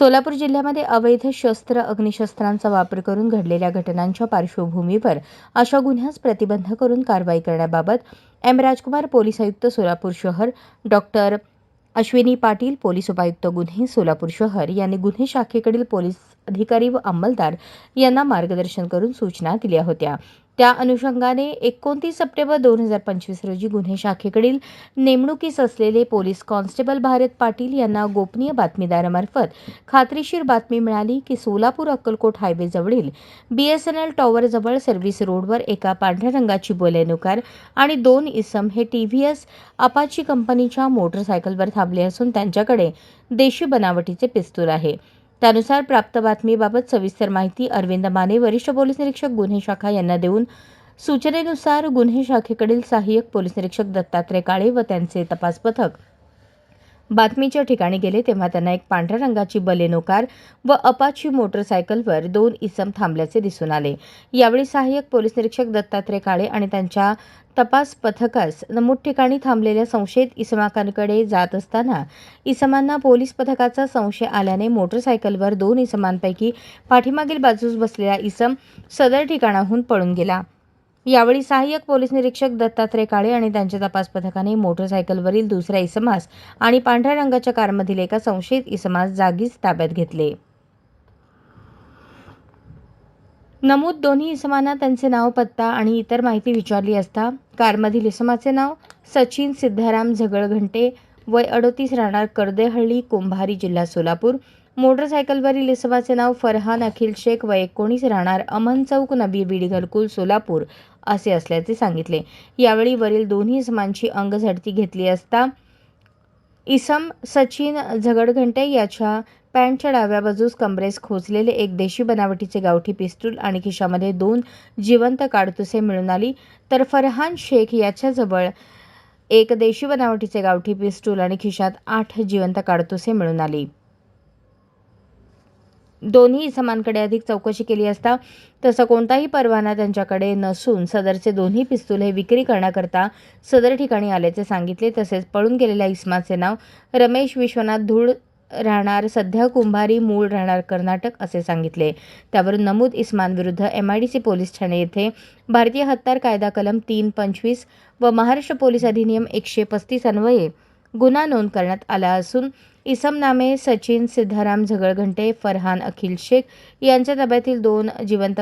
सोलापूर जिल्ह्यामध्ये अवैध शस्त्र अग्निशस्त्रांचा वापर करून घडलेल्या घटनांच्या पार्श्वभूमीवर अशा गुन्ह्यास प्रतिबंध करून कारवाई करण्याबाबत एम. राजकुमार पोलीस आयुक्त सोलापूर शहर. डॉक्टर अश्विनी पाटील पोलीस उपायुक्त गुन्हे सोलापूर शहर यांनी गुन्हे शाखेकडील पोलीस अधिकारी व अंमलदार यांना मार्गदर्शन करून सूचना दिल्या होत्या. त्या अनुषंगाने एकोणतीस सप्टेंबर दोन हजार पंचवीस रोजी गुन्हे शाखेकडील नेमणुकीस असलेले पोलीस कॉन्स्टेबल भारत पाटील यांना गोपनीय बातमीदारामार्फत खात्रीशीर बातमी मिळाली की सोलापूर अक्कलकोट हायवेजवळील बी एस एन एल टॉवरजवळ सर्व्हिस रोडवर एका पांढऱ्या रंगाची बोलेनो कार आणि दोन इसम हे टी व्ही एस अपाची कंपनीच्या मोटरसायकलवर थांबले असून त्यांच्याकडे देशी बनावटीचे पिस्तूल आहे. त्यानुसार प्राप्त बातमीबाबत सविस्तर माहिती अरविंद माने वरिष्ठ पोलीस निरीक्षक गुन्हे शाखा यांना देऊन सूचनेनुसार गुन्हे शाखेकडील सहाय्यक पोलीस निरीक्षक दत्तात्रय काळे व त्यांचे तपास पथक बातमीच्या ठिकाणी गेले तेव्हा त्यांना एक पांढऱ्या रंगाची बलेनो कार व अपाची मोटरसायकलवर दोन इसम थांबल्याचे दिसून आले. यावेळी सहाय्यक पोलीस निरीक्षक दत्तात्रय काळे आणि त्यांच्या तपास पथकास नमूद ठिकाणी थांबलेल्या संशयित इसमाकांकडे जात असताना इसमांना पोलीस पथकाचा संशय आल्याने मोटरसायकलवर दोन इसमांपैकी पाठीमागील बाजूस बसलेला इसम सदर ठिकाणाहून पळून गेला. यावेळी सहाय्यक पोलीस निरीक्षक दत्तात्रय काळे आणि त्यांच्या तपास पथकाने मोटरसायकलवरील दुसऱ्या इसमास आणि पांढऱ्या रंगाच्या कारमधील एका संशयित इसमास जागीच ताब्यात घेतले. नमूद दोन्ही इसमांना त्यांचे नाव पत्ता आणि इतर माहिती विचारली असता कारमधील इसमाचे नाव सचिन सिद्धाराम झगळघंटे वय अडोतीस राहणार कर्देहळ्ळी कुंभारी जिल्हा सोलापूर. मोटरसायकलवरील इसवाचे नाव फरहान अखिल शेख व एकोणीस राहणार अमन चौक नबी बीडी घरकुल सोलापूर असे असल्याचे सांगितले. यावेळी वरील दोन्ही इसमांची अंगझडती घेतली असता इसम सचिन झगडघंटे याच्या पॅन्टच्या डाव्या बाजूस कमरेस खोचलेले एक देशी बनावटीचे गावठी पिस्तूल आणि खिशामध्ये दोन जिवंत काडतुसे मिळून आली. तर फरहान शेख याच्याजवळ एक देशी बनावटीचे गावठी पिस्तूल आणि खिशात आठ जिवंत काडतुसे मिळून आली. दोन्ही इसमांकडे अधिक चौकशी केली असता तसा कोणताही परवाना त्यांच्याकडे नसून सदरचे दोन्ही पिस्तूल हे विक्री करण्याकरता सदर ठिकाणी आल्याचे सांगितले तसेच पळून गेलेल्या इसमाचे नाव रमेश विश्वनाथ धूळ राहणार सध्या कुंभारी मूळ राहणार कर्नाटक असे सांगितले. त्यावरून नमूद इस्मानविरुद्ध M I D C police Thane येथे भारतीय हत्यार कायदा कलम तीन पंचवीस व महाराष्ट्र पोलीस अधिनियम एकशे पस्तीस अन्वये गुन्हा नोंद करण्यात आला असून इसम नामे सचिन सिद्धाराम झगळघंटे फरहान अखिल शेख यांच्या ताब्यातील दोन जिवंत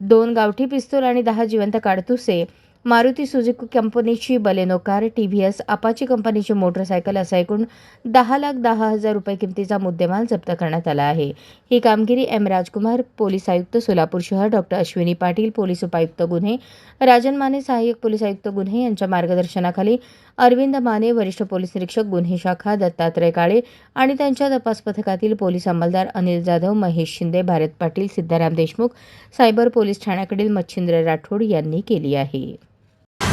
दोन गावठी पिस्तूल आणि दहा जिवंत काडतुसे मारुती सुझुकी कंपनीची Baleno car T V S Apache कंपनीची मोटरसायकल असा एकूण दहा लाख दहा हजार रुपये किमतीचा मुद्देमाल जप्त करण्यात आला आहे. ही कामगिरी एम राजकुमार पोलीस आयुक्त सोलापूर शहर डॉक्टर अश्विनी पाटील पोलीस उपायुक्त गुन्हे राजन माने सहाय्यक पोलीस आयुक्त गुन्हे यांच्या मार्गदर्शनाखाली अरविंद माने वरिष्ठ पोलीस निरीक्षक गुन्हे शाखा दत्तात्रय काळे आणि त्यांच्या तपास पथकातील पोलीस अंमलदार अनिल जाधव महेश शिंदे भारत पाटील सिद्धाराम देशमुख सायबर पोलीस ठाण्याकडील मच्छिंद्र राठोड यांनी केली आहे.